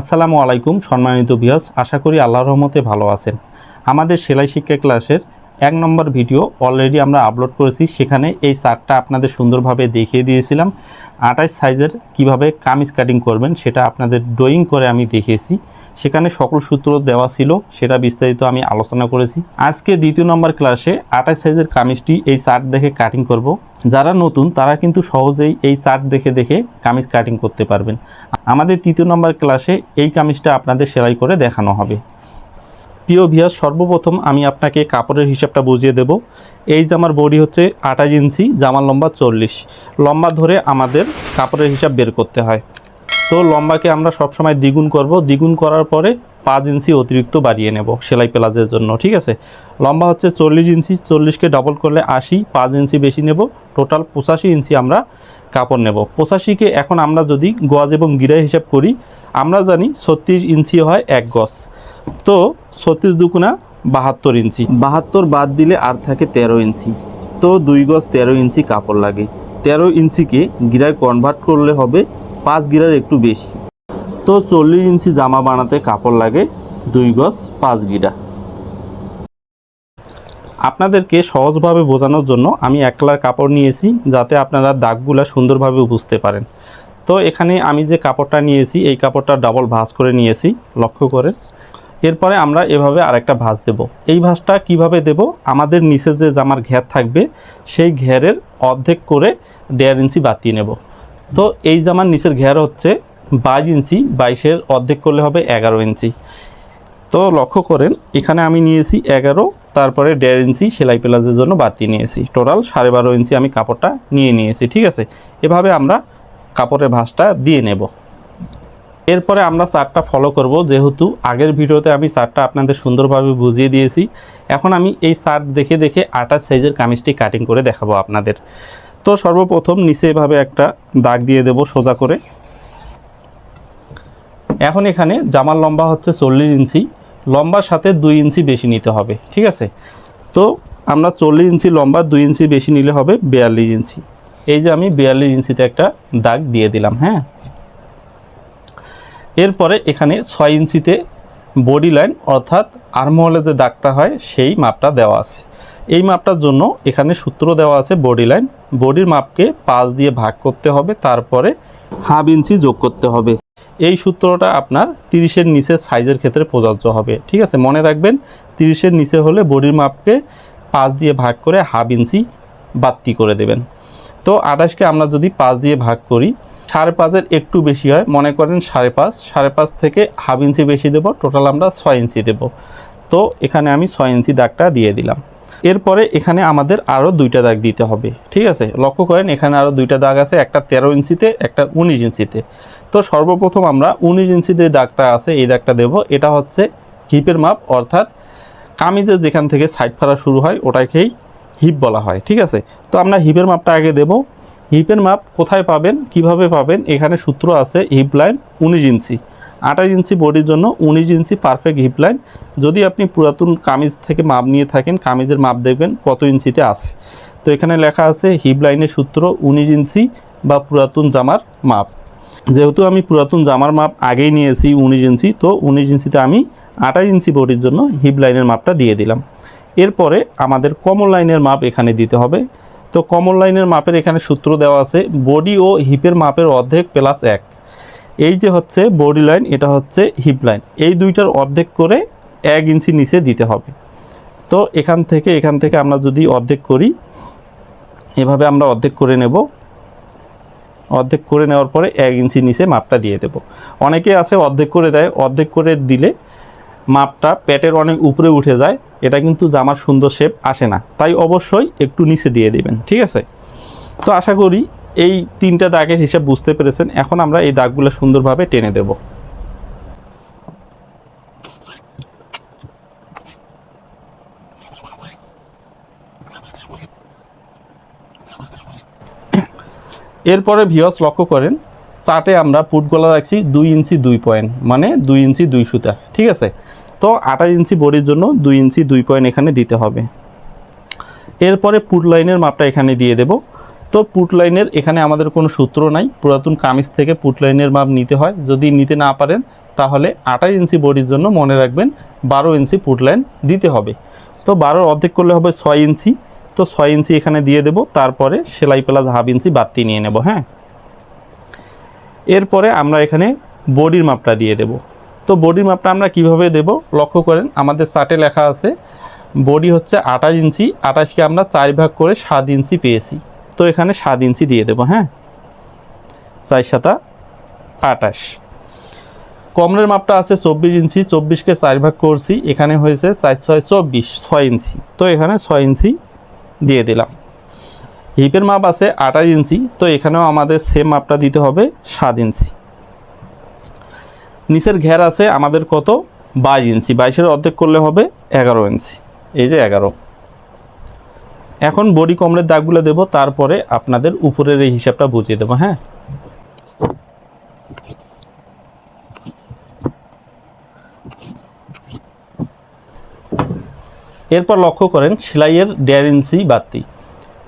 আসসালামু আলাইকুম সম্মানিত বিহস আশা করি আল্লাহর রহমতে ভালো আছেন। আমাদের সেলাই শিক্ষা ক্লাসের এক নম্বর ভিডিও অলরেডি আমরা আপলোড করেছি। সেখানে এই চার্টটা আপনাদের সুন্দরভাবে দেখিয়ে দিয়েছিলাম। আঠাশ সাইজের কীভাবে কামিজ কাটিং করবেন সেটা আপনাদের ড্রয়িং করে আমি দেখিয়েছি। সেখানে সকল সূত্র দেওয়া ছিল, সেটা বিস্তারিত আমি আলোচনা করেছি। আজকে দ্বিতীয় নম্বর ক্লাসে আঠাশ সাইজের কামিজটি এই চার্ট দেখে কাটিং করব। যারা নতুন, তারা কিন্তু সহজেই এই চার্ট দেখে দেখে কামিজ কাটিং করতে পারবেন। আমাদের তৃতীয় নম্বর ক্লাসে এই কামিজটা আপনাদের সেলাই করে দেখানো হবে। প্রিয় ভিয়াস সর্বপ্রথম আমি আপনাকে কাপড়ের হিসাবটা বুঝিয়ে দেব। এই জামার বডি হচ্ছে আঠাশ ইঞ্চি, জামার লম্বা চল্লিশ। লম্বা ধরে আমাদের কাপড়ের হিসাব বের করতে হয়। তো লম্বাকে আমরা সবসময় দ্বিগুণ করব। দ্বিগুণ করার পরে পাঁচ ইঞ্চি অতিরিক্ত বাড়িয়ে নেব সেলাই প্লাজের জন্য, ঠিক আছে? লম্বা হচ্ছে চল্লিশ ইঞ্চি, চল্লিশকে ডবল করলে আশি, পাঁচ ইঞ্চি বেশি নেব। টোটাল পঁচাশি ইঞ্চি আমরা কাপড় নেব। পঁচাশিকে এখন আমরা যদি গজ এবং গিরা হিসাব করি, আমরা জানি ছত্রিশ ইঞ্চি হয় এক গজ। তো ছত্রিশ দুগুণা বাহাত্তর ইঞ্চি। বাহাত্তর বাদ দিলে আর থাকে তেরো ইঞ্চি। তো দুই গজ তেরো ইঞ্চি কাপড় লাগে। তেরো ইঞ্চিকে গিরায় কনভার্ট করলে হবে পাঁচ গিরার একটু বেশি। তো চল্লিশ ইঞ্চি জামা বানাতে কাপড় লাগে দুই গজ পাঁচ গিরা। আপনাদেরকে সহজভাবে বোঝানোর জন্য আমি এক কালার কাপড় নিয়েছি যাতে আপনারা দাগগুলা সুন্দরভাবে বুঝতে পারেন। তো এখানে আমি যে কাপড়টা নিয়েছি এই কাপড়টা ডাবল ভাঁজ করে নিয়েছি লক্ষ্য করে এরপরে আমরা এভাবে আরেকটা ভাঁজ দেব। এই ভাঁজটা কীভাবে দেব? আমাদের নিচে যে জামার ঘের থাকবে, সেই ঘেরের অর্ধেক করে দেড় ইঞ্চি বাতিয়ে নেব। তো এই জামার নিচের ঘের হচ্ছে বাইশ ইঞ্চি, বাইশের অর্ধেক করলে হবে এগারো ইঞ্চি। তো লক্ষ্য করেন, এখানে আমি নিয়েছি এগারো, তারপরে দেড় ইঞ্চি সেলাই প্লাজের জন্য বাতিয়ে নিয়েছি। টোটাল সাড়ে বারো ইঞ্চি আমি কাপড়টা নিয়ে নিয়েছি, ঠিক আছে? এভাবে আমরা কাপড়ের ভাঁজটা দিয়ে নেব। এরপরে আমরা চারটা ফলো করব, যেহেতু আগের ভিডিওতে আমি চারটা আপনাদের সুন্দরভাবে বুঝিয়ে দিয়েছি। এখন আমি এই চার্ট দেখে দেখে আটাশ সাইজের কামিজটি কাটিং করে দেখাবো আপনাদের। তো সর্বপ্রথম নিচে এভাবে একটা দাগ দিয়ে দেব সোজা করে। এখন এখানে জামার লম্বা হচ্ছে চল্লিশ ইঞ্চি, লম্বার সাথে দুই ইঞ্চি বেশি নিতে হবে, ঠিক আছে? তো আমরা চল্লিশ ইঞ্চি লম্বা, দুই ইঞ্চি বেশি নিলে হবে বিয়াল্লিশ ইঞ্চি। এই যে আমি বিয়াল্লিশ ইঞ্চিতে একটা দাগ দিয়ে দিলাম হ্যাঁ? এরপরে এখানে ছয় ইঞ্চিতে বডি লাইন অর্থাৎ আর্মহলে যে দাগটা হয়, সেই মাপটা দেওয়া আছে। এই মাপটার জন্য এখানে সূত্র দেওয়া আছে বডি লাইন। বডির মাপকে পাঁচ দিয়ে ভাগ করতে হবে, তারপরে হাফ ইঞ্চি যোগ করতে হবে। এই সূত্রটা আপনার তিরিশের নিচে সাইজের ক্ষেত্রে প্রযোজ্য হবে, ঠিক আছে? মনে রাখবেন, তিরিশের নিচে হলে বডির মাপকে পাঁচ দিয়ে ভাগ করে হাফ ইঞ্চি বাত্তি করে দেবেন। তো আঠাশকে আমরা যদি পাঁচ দিয়ে ভাগ করি সাড়ে পাঁচের একটু বেশি হয়। মনে করেন সাড়ে পাঁচ। সাড়ে পাঁচ থেকে হাফ ইঞ্চি বেশি দেবো। টোটাল আমরা ছয় ইঞ্চি দেব। তো এখানে আমি ছয় ইঞ্চি দাগটা দিয়ে দিলাম। এরপরে এখানে আমাদের আরও দুইটা দাগ দিতে হবে। ঠিক আছে? লক্ষ্য করেন, এখানে আরও দুইটা দাগ আছে। একটা তেরো ইঞ্চিতে, একটা উনিশ ইঞ্চিতে। তো সর্বপ্রথম আমরা উনিশ ইঞ্চিতে দাগটা আছে, এই দাগটা দেব। এটা হচ্ছে হিপের মাপ, অর্থাৎ কামিজের যেখান থেকে সাইড ফাড়া শুরু হয়, ওটাকেই হিপ বলা হয়। ঠিক আছে? তো আমরা হিপের মাপটা আগে দেব। হিপের মাপ কোথায় পাবেন, কীভাবে পাবেন, এখানে সূত্র আছে হিপ লাইন উনিশ ইঞ্চি। আঠাশ ইঞ্চি বডির জন্য উনিশ ইঞ্চি পারফেক্ট হিপ লাইন। যদি আপনি পুরাতন কামিজ থেকে মাপ নিয়ে থাকেন, কামিজের মাপ দেখবেন কত ইঞ্চিতে আছে। তো এখানে লেখা আছে হিপ লাইনের সূত্র উনিশ ইঞ্চি বা পুরাতন জামার মাপ। যেহেতু আমি পুরাতন জামার মাপ আগেই নিয়েছি উনিশ ইঞ্চি, তো উনিশ ইঞ্চিতে আমি আঠাশ ইঞ্চি বডির জন্য হিপ লাইনের মাপটা দিয়ে দিলাম। এরপরে আমাদের কমন লাইনের মাপ এখানে দিতে হবে। তো কমন লাইনের মাপের এখানে সূত্র দেওয়া আছে বডি ও হিপের মাপের অর্ধেক প্লাস এক। এই যে হচ্ছে বডি লাইন এটা হচ্ছে হিপ লাইন এই দুইটার অর্ধেক করে এক ইঞ্চি নিচে দিতে হবে। তো এখান থেকে এখান থেকে আমরা যদি অর্ধেক করি, এভাবে আমরা অর্ধেক করে নেব। অর্ধেক করে নেওয়ার পরে এক ইঞ্চি নিচে মাপটা দিয়ে দেব। অনেকে আছে অর্ধেক করে দেয়, অর্ধেক করে দিলে মাপটা পেটের অনেক উপরে উঠে যায়, এটা কিন্তু জামার সুন্দর শেপ আসে না। তাই অবশ্যই একটু নিচে দিয়ে দিবেন, ঠিক আছে? তো আশা করি এই তিনটা দাগের হিসাব বুঝতে পেরেছেন। এখন আমরা এই দাগগুলো সুন্দরভাবে টেনে দেব। এরপরে ভিওস লক্ষ্য করেন, চাটে আমরা পুট গলা রাখছি দুই ইঞ্চি দুই পয়েন্ট মানে দুই ইঞ্চি দুই সুতা, ঠিক আছে? তো আঠাশ ইঞ্চি বডির জন্য দুই ইঞ্চি দুই পয়েন্ট এখানে দিতে হবে। এরপরে পুট লাইনের মাপটা এখানে দিয়ে দেব। তো পুট লাইনের এখানে আমাদের কোনো সূত্র নাই। পুরাতন কামিজ থেকে পুট লাইনের মাপ নিতে হয়। যদি নিতে না পারেন, তাহলে আঠাশ ইঞ্চি বডির জন্য মনে রাখবেন বারো ইঞ্চি পুট লাইন দিতে হবে। তো বারোর অর্ধেক করলে হবে ছয় ইঞ্চি। তো ছয় ইঞ্চি এখানে দিয়ে দেব। তারপরে সেলাই প্লাস হাফ ইঞ্চি বাড়তি নিয়ে নেব হ্যাঁ? এরপরে আমরা এখানে বডির মাপটা দিয়ে দেব। তো বডির মাপটা আমরা কীভাবে দেব? লক্ষ্য করেন, আমাদের চার্টে লেখা আছে বডি হচ্ছে আঠাশ ইঞ্চি, আঠাশকে আমরা চার ভাগ করে সাত ইঞ্চি পেয়েছি। তো এখানে সাত ইঞ্চি দিয়ে দেবো হ্যাঁ? চার সাতা আটাশ কমরের মাপটা আছে চব্বিশ ইঞ্চি, চব্বিশকে চার ভাগ করছি, এখানে হয়েছে চার ছয় চব্বিশ, ছয় ইঞ্চি। তো এখানে ছয় ইঞ্চি দিয়ে দিলাম। হিপের মাপ আছে আঠাশ ইঞ্চি, তো এখানেও আমাদের সেম মাপটা দিতে হবে, সাত ইঞ্চি। নিচের ঘের আছে আমাদের কত? বাইশ ইঞ্চি। বাইশের অর্ধেক করলে হবে এগারো ইঞ্চি। এই যে এগারো। এখন বডি কমরের দাগগুলো দেব, তারপরে আপনাদের উপরের এই হিসাবটা বুঝিয়ে দেবো হ্যাঁ? এরপর লক্ষ্য করেন, সেলাইয়ের দেড় ইঞ্চি বাড়তি।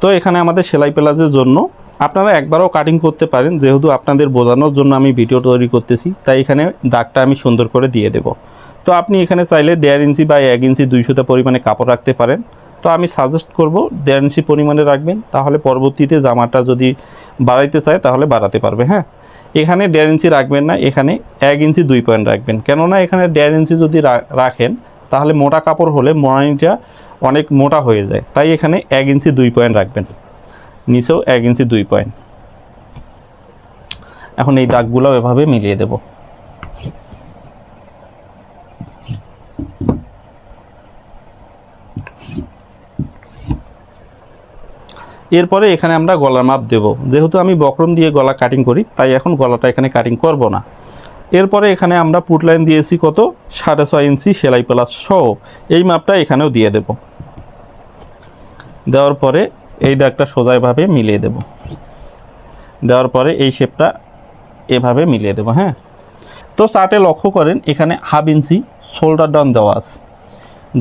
তো এখানে আমাদের সেলাই প্লাজের জন্য আপনারা একবারও কাটিং করতে পারেন, যেহেতু আপনাদের বোঝানোর জন্য আমি ভিডিও তৈরি করতেছি, তাই এখানে দাগটা আমি সুন্দর করে দিয়ে দেব। তো আপনি এখানে চাইলে দেড় ইঞ্চি বা এক ইঞ্চি দুইশোটা পরিমাণে কাপড় রাখতে পারেন। তো আমি সাজেস্ট করব দেড় ইঞ্চি পরিমাণে রাখবেন, তাহলে পরবর্তীতে জামাটা যদি বাড়াইতে চায়, তাহলে বাড়াতে পারবে হ্যাঁ? এখানে দেড় ইঞ্চি রাখবেন না, এখানে এক ইঞ্চি দুই পয়েন্ট রাখবেন। কেননা এখানে দেড় ইঞ্চি যদি রাখেন, তাহলে মোটা কাপড় হলে মোড়ানিটা অনেক মোটা হয়ে যায়। তাই এখানে এক ইঞ্চি দুই পয়েন্ট রাখবেন। নিচেও এক ইঞ্চি দুই পয়েন্ট এখন এই দাগগুলো এভাবে মিলিয়ে দেব। এরপরে এখানে আমরা গলার মাপ দেব। যেহেতু আমি বক্রম দিয়ে গলা কাটিং করি, তাই এখন গলাটা এখানে কাটিং করব না। এরপরে এখানে আমরা পুট লাইন দিয়েছি কত? সাড়ে ছয় ইঞ্চি সেলাই প্লাস সহ। এই মাপটা এখানেও দিয়ে দেব। দেওয়ার পরে এই দাগটা সোজাইভাবে মিলিয়ে দেব। দেওয়ার পরে এই শেপটা এভাবে মিলিয়ে দেব হ্যাঁ? তো চার্টে লক্ষ্য করেন, এখানে হাফ ইঞ্চি শোল্ডার ডাউন দেওয়া আছে।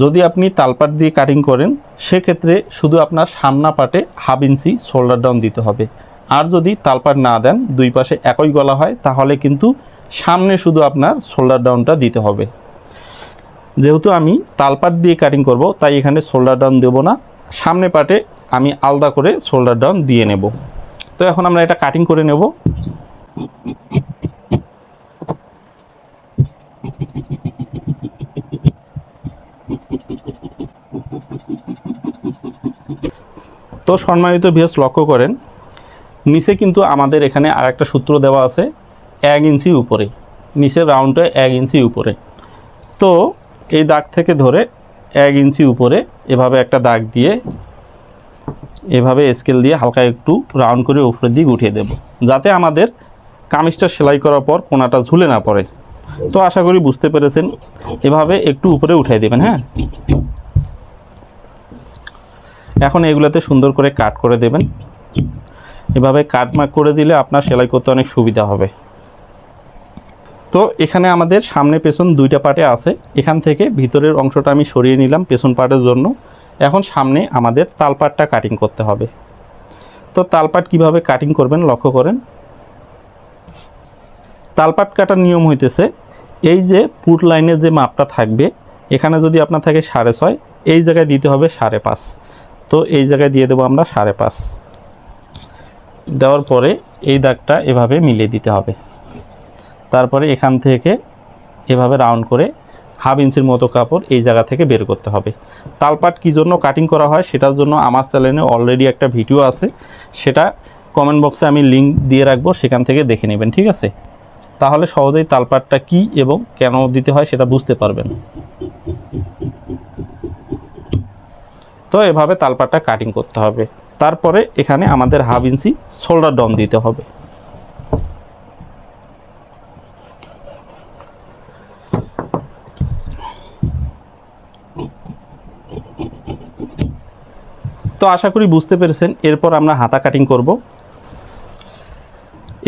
যদি আপনি তালপাট দিয়ে কাটিং করেন, সেক্ষেত্রে শুধু আপনার সামনা পাটে হাফ ইঞ্চি শোল্ডার ডাউন দিতে হবে। আর যদি তালপাট না দেন, দুই পাশে একই গলা হয়, তাহলে কিন্তু সামনে শুধু আপনার শোল্ডার ডাউনটা দিতে হবে। যেহেতু আমি তালপাট দিয়ে কাটিং করব, তাই এখানে শোল্ডার ডাউন দেবো না। সামনে পাটে আমি আলাদা করে শোল্ডার ডাউন দিয়ে নেব। তো এখন আমরা এটা কাটিং করে নেব। তো সম্মানিত ভিউস লক্ষ্য করেন, নিচে কিন্তু আমাদের এখানে আর একটা সূত্র দেওয়া আছে, এক ইঞ্চি উপরে। নিচের রাউন্ডটা এক ইঞ্চি উপরে। তো এই দাগ থেকে ধরে এক ইঞ্চি উপরে এভাবে একটা দাগ দিয়ে এভাবে স্কেল দিয়ে হালকা একটু রাউন্ড করে উপরের দিক উঠিয়ে দেব। যাতে আমাদের কামিজটা সেলাই করার পর কোনাটা ঝুলে না পড়ে। তো আশা করি বুঝতে পেরেছেন। এভাবে একটু উপরে উঠিয়ে দেবেন হ্যাঁ? এখন এগুলোতে সুন্দর করে কাট করে দেবেন। এভাবে কাট মার্ক করে দিলে আপনার সেলাই করতে অনেক সুবিধা হবে। তো এখানে আমাদের সামনে পেছন দুইটা পার্টে আছে। এখান থেকে ভিতরের অংশটা আমি সরিয়ে নিলাম পেছন পার্টের জন্য। এখন সামনে আমাদের তালপাটটা কাটিং করতে হবে। তো তালপাট কীভাবে কাটিং করবেন লক্ষ্য করেন। তালপাট কাটার নিয়ম হইতেছে, এই যে পুট লাইনের যে মাপটা থাকবে, এখানে যদি আপনার থাকে সাড়ে ছয়, এই জায়গায় দিতে হবে সাড়ে পাঁচ। তো এই জায়গায় দিয়ে দেবো আমরা সাড়ে পাঁচ। দেওয়ার পরে এই দাগটা এভাবে মিলিয়ে দিতে হবে। তারপরে এখান থেকে এভাবে রাউন্ড করে হাফ ইঞ্চির মতো কাপড় এই জায়গা থেকে বের করতে হবে। তালপাট কী জন্য কাটিং করা হয় সেটার জন্য আমার চ্যানেলে অলরেডি একটা ভিডিও আছে। সেটা কমেন্ট বক্সে আমি লিঙ্ক দিয়ে রাখব, সেখান থেকে দেখে নেবেন, ঠিক আছে? তাহলে সহজেই তালপাটটা কি এবং কেন দিতে হয় সেটা বুঝতে পারবেন। তো এভাবে তালপাটটা কাটিং করতে হবে। তারপরে এখানে আমাদের হাফ ইঞ্চি শোল্ডার ডন দিতে হবে। তো আশা করি বুঝতে পেরেছেন। এরপর আমরা হাতা কাটিং করব।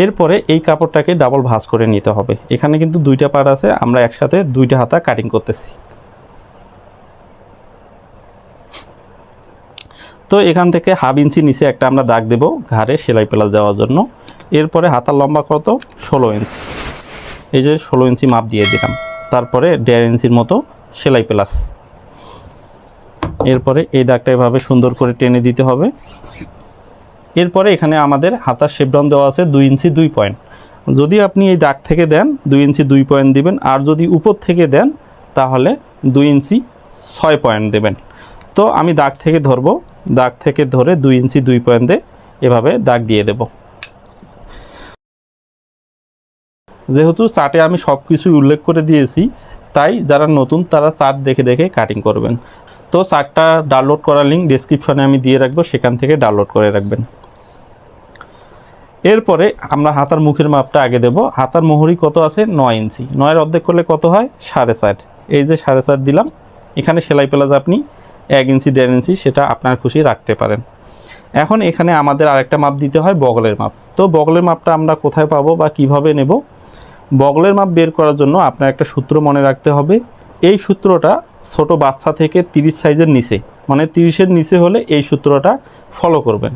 এরপরে এই কাপড়টাকে ডাবল ভাঁজ করে নিতে হবে। এখানে কিন্তু দুইটা পার্ট আছে, আমরা একসাথে দুইটা হাতা কাটিং করতেছি। তো এখান থেকে হাফ ইঞ্চি নিচে একটা আমরা দাগ দেব ঘাড়ে সেলাই প্লাস দেওয়ার জন্য। এরপরে হাতার লম্বা কত? ষোলো ইঞ্চি। এই যে ষোলো ইঞ্চি মাপ দিয়ে দিলাম। তারপরে দেড় ইঞ্চির মতো সেলাই প্লাস। এরপরে এই দাগটা এভাবে সুন্দর করে টেনে দিতে হবে। এরপরে এখানে আমাদের হাতার শেপডাউন দেওয়া আছে দুই ইঞ্চি দুই পয়েন্ট। যদি আপনি এই দাগ থেকে দেন, দুই ইঞ্চি দুই পয়েন্ট দিবেন, আর যদি উপর থেকে দেন, তাহলে দুই ইঞ্চি ছয় পয়েন্ট দেবেন। তো আমি দাগ থেকে ধরবো, দাগ থেকে ধরে দুই ইঞ্চি দুই পয়েন্ট এভাবে দাগ দিয়ে দেব। যেহেতু চার্টে আমি সব কিছুই উল্লেখ করে দিয়েছি, তাই যারা নতুন তারা চার্ট দেখে দেখে কাটিং করবেন। তো চার্টটা ডাউনলোড করার লিঙ্ক ডিসক্রিপশনে আমি দিয়ে রাখব, সেখান থেকে ডাউনলোড করে রাখবেন। এরপরে আমরা হাতার মুখের মাপটা আগে দেব। হাতার মোহরি কত আছে? নয় ইঞ্চি। নয়ের অর্ধেক করলে কত হয়? সাড়ে চার। এই যে সাড়ে চার দিলাম, এখানে সেলাই প্লাস আপনি এক ইঞ্চি, দেড় ইঞ্চি, সেটা আপনার খুশি রাখতে পারেন। এখন এখানে আমাদের আরেকটা মাপ দিতে হয়, বগলের মাপ। তো বগলের মাপটা আমরা কোথায় পাবো বা কীভাবে নেব? বগলের মাপ বের করার জন্য আপনার একটা সূত্র মনে রাখতে হবে। এই সূত্রটা ছোট বাচ্চা থেকে তিরিশ সাইজের নিচে মানে তিরিশের নিচে হলে এই সূত্রটা ফলো করবেন।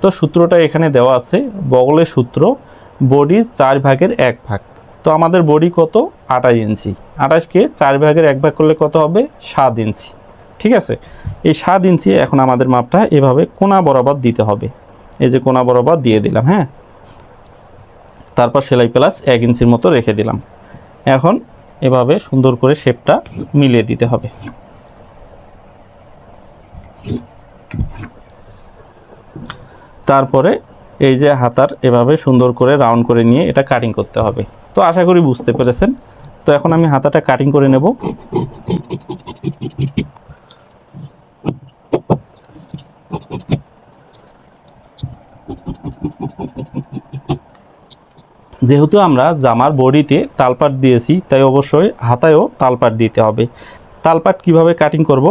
তো সূত্রটা এখানে দেওয়া আছে, বগলের সূত্র বডির চার ভাগের এক ভাগ। তো আমাদের বডি কত? আঠাশ ইঞ্চি আঠাশকে চার ভাগের এক ভাগ করলে কত হবে? সাত ইঞ্চি ঠিক আছে? এই সাত ইঞ্চি এখন আমাদের মাপটা এভাবে কোনা বরাবর দিতে হবে। এই যে কোনা বরাবর দিয়ে দিলাম হ্যাঁ? তারপর সেলাই প্লাস এক ইঞ্চির মতো রেখে দিলাম। এখন এভাবে সুন্দর করে শেপটা মিলিয়ে দিতে হবে। তারপরে এই যে হাতার এভাবে সুন্দর করে রাউন্ড করে নিয়ে এটা কাটিং করতে হবে। তো আশা করি বুঝতে পেরেছেন। তো এখন আমি হাতাটা কাটিং করে নেব। যেহেতু আমরা জামার বডিতে তালপাট দিয়েছি, তাই অবশ্যই হাতায়ও তালপাট দিতে হবে। তালপাট কীভাবে কাটিং করব?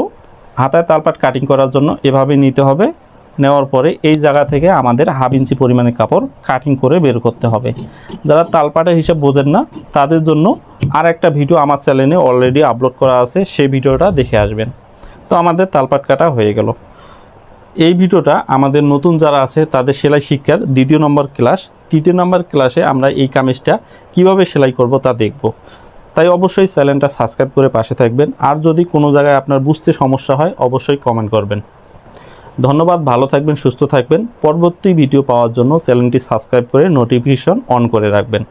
হাতায় তালপাট কাটিং করার জন্য এভাবে নিতে হবে। নেওয়ার পরে এই জায়গা থেকে আমাদের হাফ ইঞ্চি পরিমাণে কাপড় কাটিং করে বের করতে হবে। যারা তালপাটের হিসাব বোঝেন না, তাদের জন্য আর একটা ভিডিও আমার চ্যানেলে অলরেডি আপলোড করা আছে, সেই ভিডিওটা দেখে আসবেন। তো আমাদের তালপাট কাটা হয়ে গেল। এই ভিডিওটা আমাদের নতুন যারা আছে, তাদের সেলাই শিক্ষার দ্বিতীয় নম্বর ক্লাস। তৃতীয় নম্বর ক্লাসে আমরা এই কামিজটা কীভাবে সেলাই করব তা দেখব। তাই অবশ্যই চ্যানেলটা সাবস্ক্রাইব করে পাশে থাকবেন। আর যদি কোনো জায়গায় আপনার বুঝতে সমস্যা হয়, অবশ্যই কমেন্ট করবেন। ধন্যবাদ, ভালো থাকবেন, সুস্থ থাকবেন। পরবর্তী ভিডিও পাওয়ার জন্য চ্যানেলটি সাবস্ক্রাইব করে নোটিফিকেশন অন করে রাখবেন।